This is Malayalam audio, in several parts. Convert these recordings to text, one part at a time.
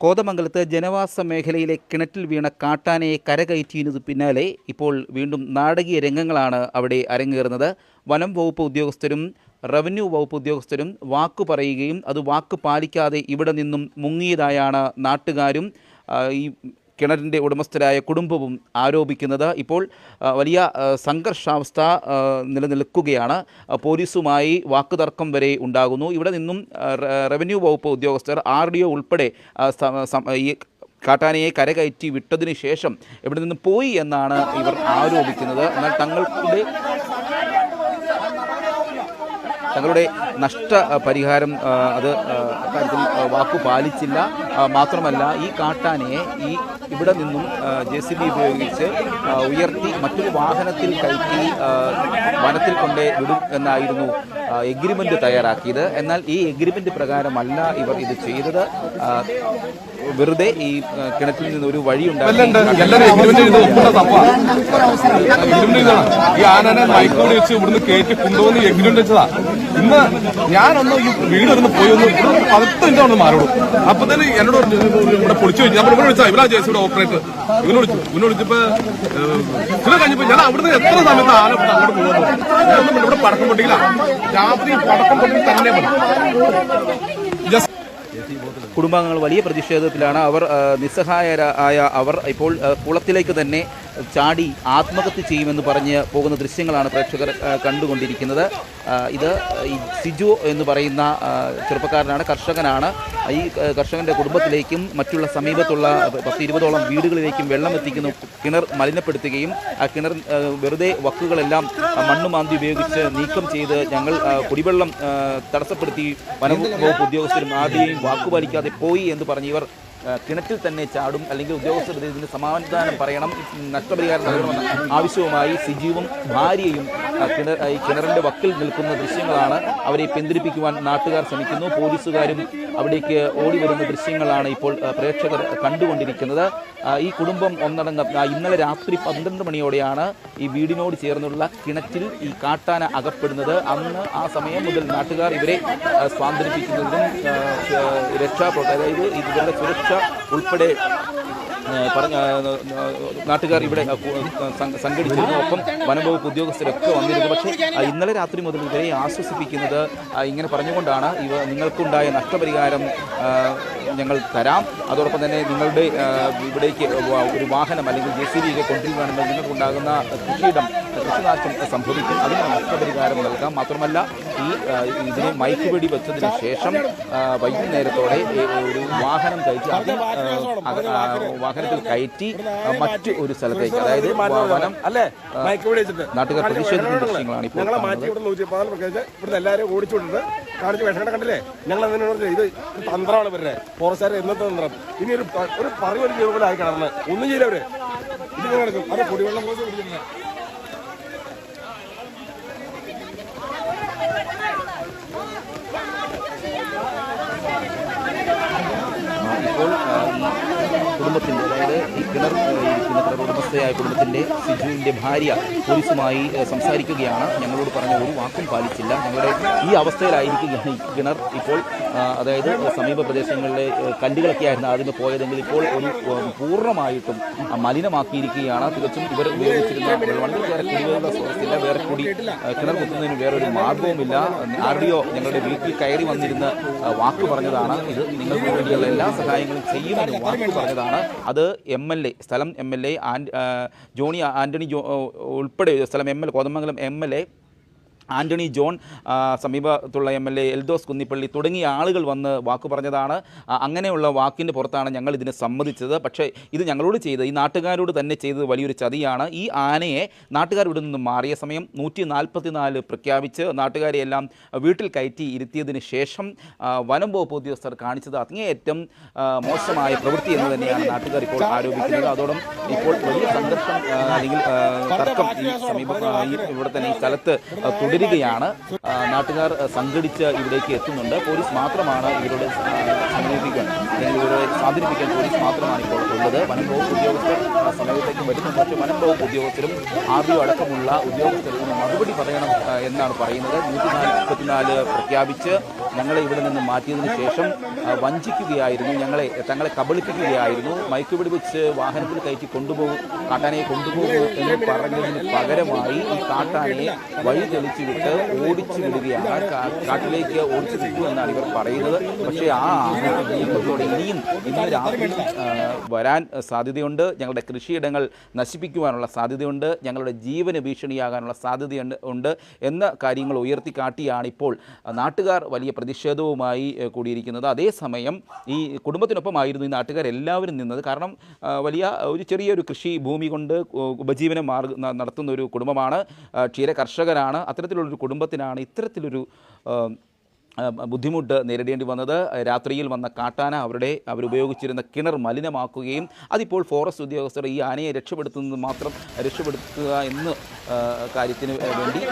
കോതമംഗലത്ത് ജനവാസ മേഖലയിലെ കിണറ്റിൽ വീണ കാട്ടാനയെ കരകയറ്റിയതിനു പിന്നാലെ ഇപ്പോൾ വീണ്ടും നാടകീയ രംഗങ്ങളാണ് അവിടെ അരങ്ങേറുന്നത്. വനം വകുപ്പ് ഉദ്യോഗസ്ഥരും റവന്യൂ വകുപ്പ് ഉദ്യോഗസ്ഥരും വാക്കു പറയുകയും അത് വാക്ക് പാലിക്കാതെ ഇവിടെ നിന്നും മുങ്ങിയതായാണ് നാട്ടുകാരും. ഈ കിണറിന്റെ ഉടമസ്ഥരായ കുടുംബവും ആരോപിക്കുന്നത് ഇപ്പോൾ വലിയ സംഘർഷാവസ്ഥ നിലനിൽക്കുകയാണ്. പോലീസുമായി വാക്കുതർക്കം വരെ ഉണ്ടാകുന്നു. ഇവിടെ നിന്നും റവന്യൂ വകുപ്പ് ഉദ്യോഗസ്ഥർ ആർ ഡി ഒ ഉൾപ്പെടെ ഈ കാട്ടാനയെ കരകയറ്റി വിട്ടതിന് ശേഷം ഇവിടെ നിന്ന് പോയി എന്നാണ് ഇവർ ആരോപിക്കുന്നത്. എന്നാൽ തങ്ങളുടെ തങ്ങളുടെ നഷ്ട പരിഹാരം അത് അക്കാര്യത്തിൽ വാക്കു പാലിച്ചില്ല. മാത്രമല്ല ഈ കാട്ടാനയെ ഈ ഇവിടെ നിന്നും ജെ സി ബി ഉപയോഗിച്ച് ഉയർത്തി മറ്റൊരു വാഹനത്തിൽ കയറ്റി വനത്തിൽ കൊണ്ടേ വിടും എന്നായിരുന്നു. എഗ്രിമെന്റ് തയ്യാറാക്കിയത്. എന്നാൽ ഈ എഗ്രിമെന്റ് പ്രകാരമല്ല ഇവർ ഇത് ചെയ്തത്. വെറുതെ ഈ കിണറ്റിൽ നിന്ന് ഒരു വഴി ഈ ആനനെ മൈക്കോട് വെച്ച് ഇവിടുന്ന് കയറ്റി കൊണ്ടുവന്ന് എഗ്രിമെന്റ് വെച്ചതാ. ഇന്ന് ഞാനൊന്ന് ഈ വീട് ഒന്ന് പോയി ഒന്ന് പതിനെട്ട് മിനിറ്റ് ഒന്ന് മാറോളൂ അപ്പൊ തന്നെ എന്നോട് ഇവിടെ പൊളിച്ചു വെച്ചു. ഞാൻ ഇവിടെ വിളിച്ചാ ഇവരാ ജേസിയുടെ ഓപ്പറേറ്റർ. ഇവനെ വിളിച്ചു. ഇവനെ വിളിച്ചപ്പോ ഇത് കഴിഞ്ഞപ്പോ ഞാൻ അവിടുന്ന് എത്ര സമയത്ത് ആന അങ്ങോട്ട് പോകുന്നു ഇവിടെ പടക്കം പൊട്ടിയില്ല. കുടുംബാംഗങ്ങൾ വലിയ പ്രതിഷേധത്തിലാണ്. അവർ നിസ്സഹായരായ അവർ ഇപ്പോൾ കുളത്തിലേക്ക് തന്നെ ചാടി ആത്മഹത്യ ചെയ്യുമെന്ന് പറഞ്ഞ് പോകുന്ന ദൃശ്യങ്ങളാണ് പ്രേക്ഷകർ കണ്ടുകൊണ്ടിരിക്കുന്നത്. ഇത് സിജു എന്ന് പറയുന്ന ചെറുപ്പക്കാരനാണ് കർഷകനാണ്. ഈ കർഷകന്റെ കുടുംബത്തിലേക്കും മറ്റുള്ള സമീപത്തുള്ള പത്ത് ഇരുപതോളം വീടുകളിലേക്കും വെള്ളം എത്തിക്കുന്നു. കിണർ മലിനപ്പെടുത്തുകയും ആ കിണർ വെറുതെ വക്കുകളെല്ലാം മണ്ണ് മാന്തി ഉപയോഗിച്ച് നീക്കം ചെയ്ത് ഞങ്ങൾ കുടിവെള്ളം തടസ്സപ്പെടുത്തി വനവകുപ്പ് ഉദ്യോഗസ്ഥരും ആദ്യം വാക്കുപാലിക്കാതെ പോയി എന്ന് പറഞ്ഞ് ഇവർ കിണറ്റിൽ തന്നെ ചാടും അല്ലെങ്കിൽ ഉദ്യോഗസ്ഥർ ഇതിന് സമാധാനം പറയണം നഷ്ടപരിഹാരം നൽകണമെന്ന ആവശ്യവുമായി സിജീവും ഭാര്യയും കിണർ ഈ കിണറിന്റെ വക്കിൽ നിൽക്കുന്ന ദൃശ്യങ്ങളാണ് അവരെ പിന്തിരിപ്പിക്കുവാൻ നാട്ടുകാർ ശ്രമിക്കുന്നു. പോലീസുകാരും അവിടേക്ക് ഓടി വരുന്ന ദൃശ്യങ്ങളാണ് ഇപ്പോൾ പ്രേക്ഷകർ കണ്ടുകൊണ്ടിരിക്കുന്നത്. ഈ കുടുംബം ഒന്നടങ്കം ഇന്നലെ രാത്രി പന്ത്രണ്ട് മണിയോടെയാണ് ഈ വീടിനോട് ചേർന്നുള്ള കിണറ്റിൽ ഈ കാട്ടാന അകപ്പെടുന്നത്. അന്ന് ആ സമയം മുതൽ നാട്ടുകാർ ഇവരെ സ്വാതന്ത്ര്യപ്പിക്കുന്നതിനും രക്ഷാപ്രവർത്തനം അതായത് ഇവരുടെ സുരക്ഷ ഉൾപ്പെടെ പറഞ്ഞ നാട്ടുകാർ ഇവിടെ സംഘടിച്ചിരുന്നു. ഒപ്പം വനംവകുപ്പ് ഉദ്യോഗസ്ഥരൊക്കെ വന്നിരുന്നു. പക്ഷേ ഇന്നലെ രാത്രി മുതൽ ഇവരെ ആശ്വസിപ്പിക്കുന്നത് ഇങ്ങനെ പറഞ്ഞുകൊണ്ടാണ് ഇവ നിങ്ങൾക്കുണ്ടായ നഷ്ടപരിഹാരം ഞങ്ങൾ തരാം. അതോടൊപ്പം തന്നെ നിങ്ങളുടെ ഇവിടേക്ക് ഒരു വാഹനം അല്ലെങ്കിൽ ജെ സി ബി ഒക്കെ കൊണ്ടുവരികയാണെങ്കിൽ നിങ്ങൾക്കുണ്ടാകുന്ന കൃഷിയിടം കൃഷിനാശം സംഭവിക്കും. അതിന് നഷ്ടപരിഹാരം നൽകാം. മാത്രമല്ല ഈ ഇതിന് മൈക്ക് വെടി വെച്ചതിന് ശേഷം വൈകുന്നേരത്തോടെ ഒരു വാഹനം കയറ്റി അതിൽ വാഹനത്തിൽ കയറ്റി മറ്റ് ഒരു സ്ഥലത്തേക്ക് അതായത് വ- വനം അല്ലേ? മയക്ക് ഇവിടെ വെച്ചിട്ട്. നാട്ടുകാർ പ്രതിഷേധിക്കുന്ന ദൃശ്യങ്ങളാണ് ഇപ്പോൾ ഇവിടുന്ന് എല്ലാവരും ഓടിച്ചുവിട്ടുണ്ട് കാണിച്ച് വിഷമം കണ്ടില്ലേ? ഞങ്ങൾ അങ്ങനെ ഇത് തന്ത്രമാണ് ഇവരുടെ. ഫോറസ്റ്റുകാരെ എന്നത്തെ തന്ത്രം. ഇനി ഒരു ഒരു പറയും ഒരു ജീവ ആയി കിടന്ന്. ഒന്നും ചെയ്യില്ല അവർ. ഇത് നടക്കും. അവരെ കുടിവെള്ളം പോലും കുടിക്കുന്നില്ല ഇപ്പോൾ ആ, ഈ കുടുംബത്തിന്റെ അതായത് ഈ കിണർ ഇരിക്കുന്ന ഉടമസ്ഥയായ കുടുംബത്തിന്റെ സിജുവിന്റെ ഭാര്യ പോലീസുമായി സംസാരിക്കുകയാണ്. ഞങ്ങളോട് പറഞ്ഞ ഒരു വാക്കും പാലിച്ചില്ല. ഞങ്ങളുടെ ഈ അവസ്ഥയിലായിരിക്കുകയാണ് ഈ കിണർ ഇപ്പോൾ അതായത് സമീപ പ്രദേശങ്ങളിലെ കല്ലുകളൊക്കെ ആയിരുന്നു ആദ്യം പോയതെങ്കിൽ ഇപ്പോൾ ഒരു പൂർണമായിട്ടും മലിനമാക്കിയിരിക്കുകയാണ്. തികച്ചും ഇവർ ഉപയോഗിച്ചിരുന്ന വെള്ളം വേറെ കുടിവെള്ള സ്രോതസ്സില്ല വേറെ കുടി കിണർ കുത്തുന്നതിന് വേറൊരു മാർഗവുമില്ല ആർ ഡി ഒ ഞങ്ങളുടെ വീട്ടിൽ കയറി വന്നിരുന്ന് വാക്ക് പറഞ്ഞതാണ്. ഇത് നിങ്ങൾക്ക് വേണ്ടിയുള്ള എല്ലാ സഹായങ്ങളും ചെയ്യുമെന്ന് വാക്ക് പറഞ്ഞതാണ്. അത് എം എൽ എ സ്ഥലം M L A Johny Antony Jo ഉൾപ്പെടെ സ്ഥലം M L Kothamangalam M L A Antony John സമീപത്തുള്ള M L A Eldhose Kunnappilly തുടങ്ങിയ ആളുകൾ വന്ന് വാക്ക് പറഞ്ഞതാണ്. അങ്ങനെയുള്ള വാക്കിന്റെ പുറത്താണ് ഞങ്ങൾ ഇതിനെ സമ്മതിച്ചത്. പക്ഷേ ഇത് ഞങ്ങളോട് ചെയ്ത് ഈ നാട്ടുകാരോട് തന്നെ ചെയ്തത് വലിയൊരു ചതിയാണ്. ഈ ആനയെ നാട്ടുകാർ ഇവിടെ നിന്ന് മാറിയ സമയം നൂറ്റി നാൽപ്പത്തി നാല് പ്രഖ്യാപിച്ച് നാട്ടുകാരെ എല്ലാം വീട്ടിൽ കയറ്റി ഇരുത്തിയതിന് ശേഷം വനം വകുപ്പ് ഉദ്യോഗസ്ഥർ കാണിച്ചത് അങ്ങേയറ്റം മോശമായ പ്രവൃത്തി എന്ന് തന്നെയാണ് നാട്ടുകാർ ഇപ്പോൾ ആരോപിക്കുന്നത്. അതോടൊപ്പം ഇപ്പോൾ വലിയ സംഘർഷം അല്ലെങ്കിൽ തർക്കം ഈ സമീപ ഇവിടെ തന്നെ ഈ സ്ഥലത്ത് ആ, തുടരുകയാണ് നാട്ടുകാർ സംഘടിച്ച് ഇവിടേക്ക് എത്തുന്നുണ്ട്. പോലീസ് മാത്രമാണ് ഇവരോട് ആ, സമീപിക്കാൻ അല്ലെങ്കിൽ ഇവരെ സ്വാധീനിപ്പിക്കാൻ പോലീസ് മാത്രമാണ് ഇപ്പോൾ ഉള്ളത്. വനം വകുപ്പ് ഉദ്യോഗസ്ഥർ സമയത്തേക്കും വരുന്നുണ്ട്. പക്ഷേ വനം വകുപ്പ് ഉദ്യോഗസ്ഥരും ആർ ഡി അടക്കമുള്ള ഉദ്യോഗസ്ഥരും മറുപടി പറയണം എന്നാണ് പറയുന്നത്. നൂറ്റി നാൽപ്പത്തിനാല് പ്രഖ്യാപിച്ച് ഞങ്ങളെ ഇവിടെ നിന്ന് മാറ്റിയതിനു ശേഷം വഞ്ചിക്കുകയായിരുന്നു. ഞങ്ങളെ തങ്ങളെ കബളിപ്പിക്കുകയായിരുന്നു. മയക്കുപിടി വെച്ച് വാഹനത്തിൽ കയറ്റി കൊണ്ടുപോകും കാട്ടാനയെ കൊണ്ടുപോകും എന്ന് പറഞ്ഞതിന് പകരമായി ഈ കാട്ടാനയെ വഴി തെളിച്ചു വിട്ട് ഓടിച്ചു വിടുകയാണ്. കാട്ടിലേക്ക് ഓടിച്ചു വിട്ടു എന്നാണ് ഇവർ പറയുന്നത്. പക്ഷേ ആ ആഹ്ലാദത്തോടെ ഇനിയും ഇന്ന് രാത്രി വരാൻ സാധ്യതയുണ്ട്. ഞങ്ങളുടെ കൃഷിയിടങ്ങൾ നശിപ്പിക്കുവാനുള്ള സാധ്യതയുണ്ട്. ഞങ്ങളുടെ ജീവന് ഭീഷണിയാകാനുള്ള സാധ്യതയുണ്ട് ഉണ്ട് എന്ന കാര്യങ്ങൾ ഉയർത്തിക്കാട്ടിയാണ് ഇപ്പോൾ നാട്ടുകാർ വലിയ പ്രതിഷേധവുമായി കൂടിയിരിക്കുന്നത്. അതേസമയം ഈ കുടുംബത്തിനൊപ്പമായിരുന്നു ഈ നാട്ടുകാർ എല്ലാവരും നിന്നത്. കാരണം വലിയ ഒരു ചെറിയൊരു കൃഷി ഭൂമി കൊണ്ട് ഉപജീവനം മാർഗ നടത്തുന്ന ഒരു കുടുംബമാണ്. ക്ഷീര കർഷകരാണ് അത്തരത്തിലുള്ളൊരു കുടുംബത്തിനാണ് ഇത്തരത്തിലൊരു ബുദ്ധിമുട്ട് നേരിടേണ്ടി വന്നത് രാത്രിയിൽ വന്ന കാട്ടാന അവരുടെ അവരുപയോഗിച്ചിരുന്ന കിണർ മലിനമാക്കുകയും അതിപ്പോൾ ഫോറസ്റ്റ് ഉദ്യോഗസ്ഥർ ഈ ആനയെ രക്ഷപ്പെടുത്തുന്നത് മാത്രം രക്ഷപ്പെടുത്തുക എന്ന് കാര്യത്തിന് വേണ്ടി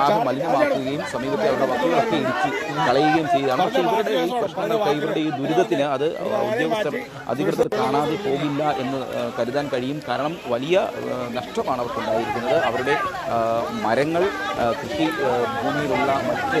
ആ മലിനമാക്കുകയും സമീപത്തെ അവരുടെ വസ്തുക്കളൊക്കെ ഇടിച്ച് കളയുകയും ചെയ്താണ് പക്ഷേ ഇവരുടെ ഈ പ്രശ്നങ്ങൾക്ക് ഇവരുടെ ഈ ദുരിതത്തിന് അത് ഉദ്യോഗസ്ഥർ അധികൃതർ കാണാതെ പോകില്ല എന്ന് കരുതാൻ കഴിയും. കാരണം വലിയ നഷ്ടമാണ് അവർക്കുണ്ടായിരിക്കുന്നത്. അവരുടെ മരങ്ങൾ കൃഷി ഭൂമിയിലുള്ള മറ്റ്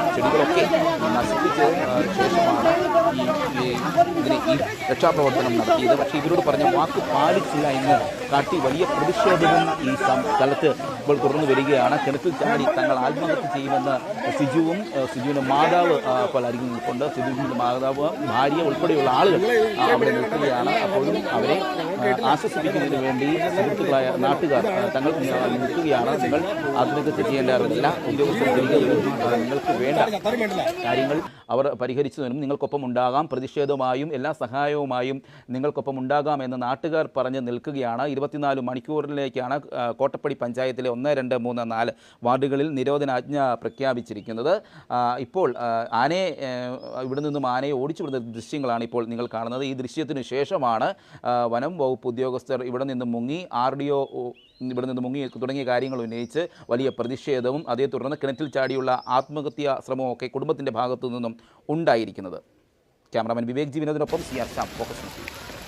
ചെടികളൊക്കെ നശിപ്പിച്ച ആ, ശേഷമാണ് ഈ ഇതിനെ ഈ രക്ഷാപ്രവർത്തനം നടത്തിയത്. പക്ഷേ ഇവരോട് പറഞ്ഞ വാക്ക് പാലിച്ചില്ല എന്ന് കാട്ടി വലിയ പ്രതിഷേധവും ഈ സ്ഥലത്ത് ഇപ്പോൾ തുറന്നു വരികയാണ്. കിണറ്റിൽ ചാടി തങ്ങൾ ആത്മഹത്യ ചെയ്യുമെന്ന് സിജുവും സിജുവിന്റെ മാതാവ് ഇപ്പോൾ അരികിൽ നിൽപ്പുണ്ട് സിജുവിന്റെ മാതാവ് ഭാര്യ ഉൾപ്പെടെയുള്ള ആളുകൾ അവിടെ നിൽക്കുകയാണ്. അപ്പോഴും അവരെ ആശ്വസിപ്പിക്കുന്നതിന് വേണ്ടി സുഹൃത്തുക്കളായ നാട്ടുകാർ തങ്ങൾ നിൽക്കുകയാണ്. നിങ്ങൾ ആത്മഹത്യ ചെയ്യേണ്ടതല്ല. ഉദ്യോഗസ്ഥർ നിങ്ങൾക്ക് വേണ്ട കാര്യങ്ങൾ അവർ പരിഹരിച്ചതിനും നിങ്ങൾക്കൊപ്പം ഉണ്ടാകാം. പ്രതിഷേധവുമായും എല്ലാ സഹായവുമായും നിങ്ങൾക്കൊപ്പം ഉണ്ടാകാമെന്ന് നാട്ടുകാർ പറഞ്ഞ് നിൽക്കുകയാണ്. ഇരുപത്തിനാല് മണിക്കൂറിലേക്കാണ് കോട്ടപ്പടി പഞ്ചായത്തിലെ ഒന്ന് രണ്ട് മൂന്ന് നാല് വാർഡുകളിൽ നിരോധനാജ്ഞ പ്രഖ്യാപിച്ചിരിക്കുന്നത്. ഇപ്പോൾ ആനയെ ഇവിടെ നിന്നും ആനയെ ഓടിച്ചു വിടുന്ന ദൃശ്യങ്ങളാണ് ഇപ്പോൾ നിങ്ങൾ കാണുന്നത്. ഈ ദൃശ്യത്തിന് ശേഷമാണ് വനം വകുപ്പ് ഉദ്യോഗസ്ഥർ ഇവിടെ നിന്ന് മുങ്ങി ആർ ഡി ഒ ഇവിടെ നിന്ന് മുങ്ങി തുടങ്ങിയ കാര്യങ്ങൾ ഉന്നയിച്ച് വലിയ പ്രതിഷേധവും അതേ തുടർന്ന് കിണറ്റിൽ ചാടിയുള്ള ആത്മഹത്യാ ശ്രമവും ഒക്കെ കുടുംബത്തിന്റെ ഭാഗത്തു നിന്നും ഉണ്ടായിരിക്കുന്നത് ക്യാമറാമാൻ വിവേക് ജി വിനോദിനൊപ്പം സി ആർ ഷാം ഫോക്കസ്.